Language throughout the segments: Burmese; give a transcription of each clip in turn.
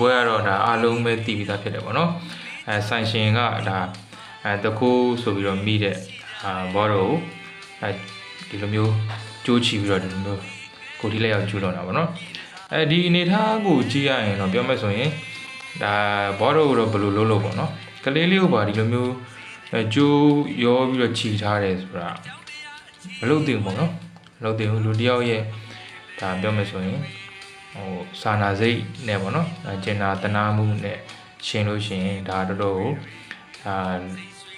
ဘွဲကတော့ဒါအားလုံးပဲတည်ပြီးသားဖြစ်တယ်ပေါ့နော်အဲဆိုင်ရှင်ကဒါအဲတခိုးဆိုပြီးတော့မိတဲ့အာဘောတော့အဲဒီလိုမျိုးကြိုးချီပြီးတော့ဒီလိုမျိုးကိုဒီလက်ရောက်ကျူးတော့တာပေါ့နော်အဲဒီအနေထားကိုကြည့်ရရင်တော့ပြောမယ်ဆိုရင်ဒါဘောတော့ကိုတော့ဘယ်လိုလုပ်လို့ပေါ့နော်ကလေးလေးကိုပါဒီလိုမျိုးအဲကြိုးရောပြီးတော့ခြီထားတယ်ဆိုတာမလုပ်သင့်ဘူးပေါ့နော်မလုပ်သင့်ဘူးလူတစ်ယောက်ရဲ့ဒါပြောမယ်ဆိုရင် ဟိုစာနာစိတ်နဲ့ပေါ့နော်အဲကျင်နာတနာမှုနဲ့ရှင်လို့ရှရင်ဒါတော်တော်ကိုအာ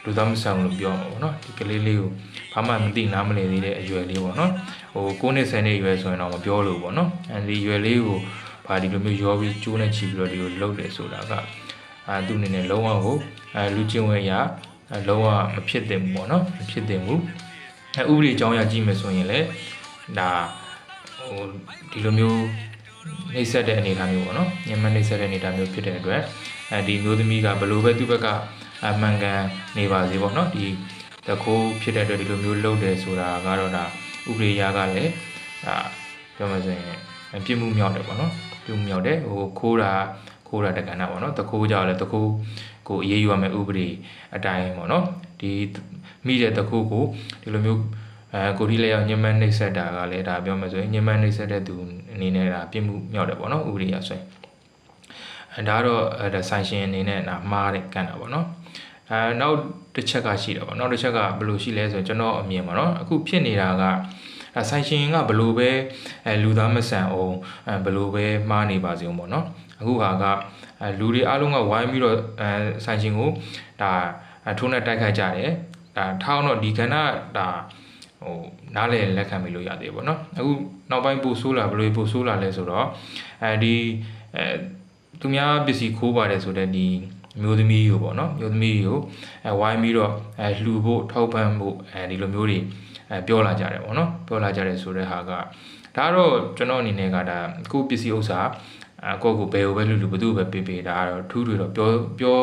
လူသားမဆန်လို့ပြောမှာပေါ့နော်ဒီကလေးလေးကိုဘာမှမသိနားမလည်သေးတဲ့အရွယ်လေးပေါ့နော်ဟို9နှစ်10နှစ်အရွယ်ဆိုရင်တော့မပြောလို့ပေါ့နော်အဲဒီအရွယ်လေးကိုဘာဒီလိုမျိုးရောပြီးကျိုးနဲ့ချီပြီးတော့ဒီလိုလှုပ်တယ်ဆိုတာကအာသူ့အနေနဲ့လုံးဝကိုအဲလူချင်းဝဲရအဲလုံးဝမဖြစ်သင့်ဘူးပေါ့နော်မဖြစ်သင့်ဘူးအဲဥပဒေအကြောင်းအရာကြည့်မယ်ဆိုရင်လည်းဒါဟိုဒီလိုမျိုး နှိပ်စက်တဲ့အနေအထားမျိုးပေါ့နော်ညမနှိပ်စက်တဲ့အနေအထားမျိုးဖြစ်တဲ့အတွက်အဲဒီမျိုးသမီးကဘယ်လိုပဲသူ့ဘက်ကအမှန်ကန်နေပါစေပေါ့နော်ဒီတခိုးဖြစ်တဲ့အတွက်ဒီလိုမျိုးလုပ်တယ်ဆိုတာကတော့ဒါဥပဒေအရကလည်းဒါပြောမှဆိုရင်ပြစ်မှုမြောက်တယ်ပေါ့နော်ပြစ်မှုမြောက်တယ်ဟိုခိုးတာခိုးတာတက္ကနာပေါ့နော်တခိုးကြောက်လဲတခိုးကိုအေးအေးယူရမယ်ဥပဒေအတိုင်းပေါ့နော်ဒီမိတဲ့တခိုးကိုဒီလိုမျိုး အဲကိုဒီလေးရောက်ညမနှိပ်စက်တာကလည်းဒါပြောမှဆိုရင်ညမနှိပ်စက်တဲ့သူအနေနဲ့ဒါပြစ်မှုမြောက်တယ်ပေါ့နော်ဥပဒေရဆိုရင်အဲဒါတော့အဲဒါဆိုင်ရှင်အနေနဲ့ဒါမှားတယ်ကန်တာပေါ့နော်အဲနောက်တစ်ချက်ကရှိတယ်ပေါ့နောက်တစ်ချက်ကဘယ်လိုရှိလဲဆိုရင်ကျွန်တော်အမြင်ပါနော်အခုဖြစ်နေတာကအဲဆိုင်ရှင်ကဘယ်လိုပဲအဲလူသားမဆန်အောင်အဲဘယ်လိုပဲမှားနေပါစေအောင်ပေါ့နော်အခုဟာကအဲလူတွေအားလုံးကဝိုင်းပြီးတော့အဲဆိုင်ရှင်ကိုဒါထိုးနဲ့တိုက်ခိုက်ကြတယ်ဒါထောင်းတော့ဒီကဏ္ဍဒါ ဟိုနားလည်လက်ခံမိလို့ရသေးပေါ့နော်အခုနောက်ပိုင်းပို့ဆိုးလာဘယ်လိုပို့ဆိုးလာလဲဆိုတော့အဲဒီအဲသူများပစ္စည်းခိုးပါတယ်ဆိုတဲ့ဒီမျိုးသမီးကိုပေါ့နော်မျိုးသမီးကိုအဲဝိုင်းပြီးတော့အဲလှူဖို့ထောက်ပံ့ဖို့အဲဒီလိုမျိုးတွေအဲပြောလာကြတယ်ပေါ့နော်ပြောလာကြတယ်ဆိုတဲ့ဟာကဒါတော့ကျွန်တော်အနေနဲ့ကဒါကိုပစ္စည်းဥစ္စာအကိုကိုဘယ်ကိုပဲလူလူဘသူပဲပေးပေးဒါကတော့ထူးထူးတော့ပြောပြော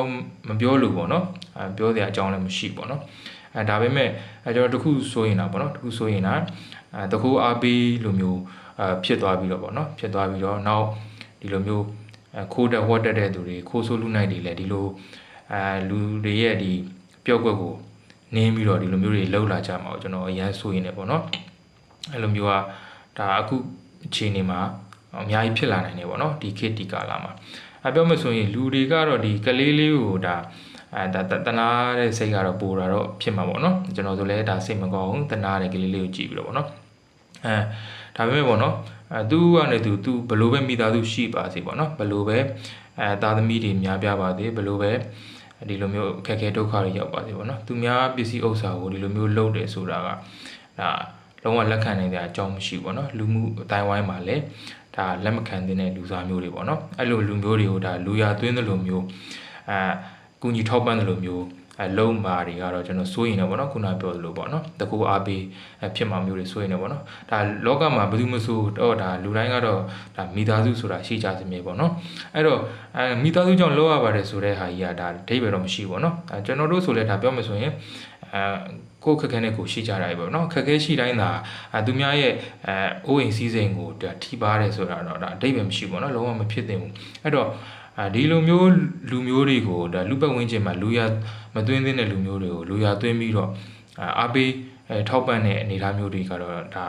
မပြောလို့ပေါ့နော်အဲပြောစရာအကြောင်းလည်းမရှိပေါ့နော် အဲဒါပေမဲ့အဲကျွန်တော်တခုဆိုရင်တာပေါ့နော်တခုဆိုရင်တာအဲတခုအားပေးလိုမျိုးအဲဖြစ်သွားပြီးတော့ပေါ့နော်ဖြစ်သွားပြီးတော့နောက်ဒီလိုမျိုးအဲခိုးတဲ့ဝတ်တက်တဲ့သူတွေခိုးဆိုးလူနိုင်တွေလည်းဒီလိုအဲလူတွေရဲ့ဒီပျောက်ကွက်ကိုနင်းပြီးတော့ဒီလိုမျိုးတွေလှုပ်လာကြမှာကိုကျွန်တော်အရန်ဆိုရင်လည်းပေါ့နော်အဲလိုမျိုးကဒါအခုအခြေအနေမှာအများကြီးဖြစ်လာနိုင်တယ်ပေါ့နော်ဒီခေတ်ဒီကာလမှာအဲပြောမှဆိုရင်လူတွေကတော့ဒီကလေးလေးကိုဒါ အဲဒါတနာတဲ့စိတ်ကတော့ပိုတာတော့ဖြစ်မှာပေါ့နော်ကျွန်တော်ဆိုလည်းဒါစိတ်မကောင်းဘူးတနာတဲ့ကလေးလေးကိုကြည့်ပြီးတော့ပေါ့နော်အဲဒါပေမဲ့ပေါ့နော်အဲသူကနေသူသူဘလို့ပဲမိသားစုရှိပါစေပေါ့နော်ဘလို့ပဲအဲသားသမီးတွေများပြားပါစေဘလို့ပဲဒီလိုမျိုးအခက်အခဲဒုက္ခတွေရောက်ပါစေပေါ့နော်သူများပစ္စည်းဥစ္စာကိုဒီလိုမျိုးလုပ်တယ်ဆိုတာကဒါလုံးဝလက်ခံနိုင်တဲ့အကြောင်းမရှိဘူးပေါ့နော်လူမှုအတိုင်းဝိုင်းမှာလည်းဒါလက်မခံသင့်တဲ့လူစားမျိုးတွေပေါ့နော်အဲ့လိုလူမျိုးတွေကိုဒါလူရသွင်းသလိုမျိုးအဲ ကူညီထောက်ပံ့သလိုမျိုးအဲလုံးမာတွေကတော့ကျွန်တော်စိုးရင်တော့ဗောနော်ခုနပြောသလိုပေါ့နော်တကူအားပေးဖြစ်မှာမျိုးတွေစိုးရင်တော့ဗောနော်ဒါလောကမှာဘယ်သူမဆိုတော့ဒါလူတိုင်းကတော့ဒါမိသားစုဆိုတာရှိကြစမြဲပေါ့နော်အဲ့တော့အဲမိသားစုကြောင့်လောက်ရပါတယ်ဆိုတဲ့ဟာကြီးကဒါအဓိပ္ပာယ်တော့မရှိဘူးဗောနော်အဲကျွန်တော်တို့ဆိုလဲဒါပြောမယ်ဆိုရင်အဲကိုယ်ခက်ခဲနဲ့ကိုရှိကြတာပဲပေါ့နော်ခက်ခဲရှိတိုင်းသာအဲသူများရဲ့အဲအိုးအိမ်စည်းစိမ်ကိုဒါထိပါတယ်ဆိုတာတော့ဒါအဓိပ္ပာယ်မရှိဘူးပေါ့နော်လုံးဝမဖြစ်သင့်ဘူးအဲ့တော့ အဲဒီလိုမျိုးလူမျိုးတွေကိုဒါလူပတ်ဝန်းကျင်မှာလူရမသွင်းသင့်တဲ့လူမျိုးတွေကိုလူရသွင်းပြီးတော့အားပေးအဲထောက်ပံ့တဲ့အနေအထားမျိုးတွေကတော့ဒါ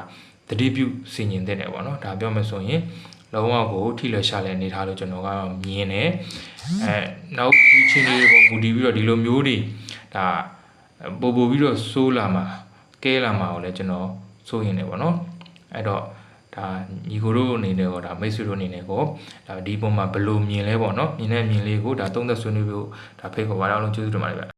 တတိပြုစင်ញင်တဲ့တယ်ပေါ့နော်ဒါပြောမှဆိုရင်လုံးဝကိုထိလွယ်ရှာလဲအနေထားလို့ကျွန်တော်ကမြင်တယ်အဲနောက်ဒီချင်းလေးပေါ်မူတည်ပြီးတော့ဒီလိုမျိုးတွေဒါပို့ပို့ပြီးတော့စိုးလာမှာကဲလာမှာကိုလည်းကျွန်တော်စိုးရင်တယ်ပေါ့နော်အဲ့တော့ ဒါညီကိုတို့အနေနဲ့တော့ဒါမိတ်ဆွေတို့အနေနဲ့ကိုဒါဒီပုံမှာဘယ်လိုမြင်လဲပေါ့နော်မြင်တဲ့မြင်လေးကိုဒါသုံးသက်ဆွေးနွေးဖို့ဒါဖိတ်ခေါ်ပါတော့လုံးကျေးဇူးတင်ပါတယ်ဗျ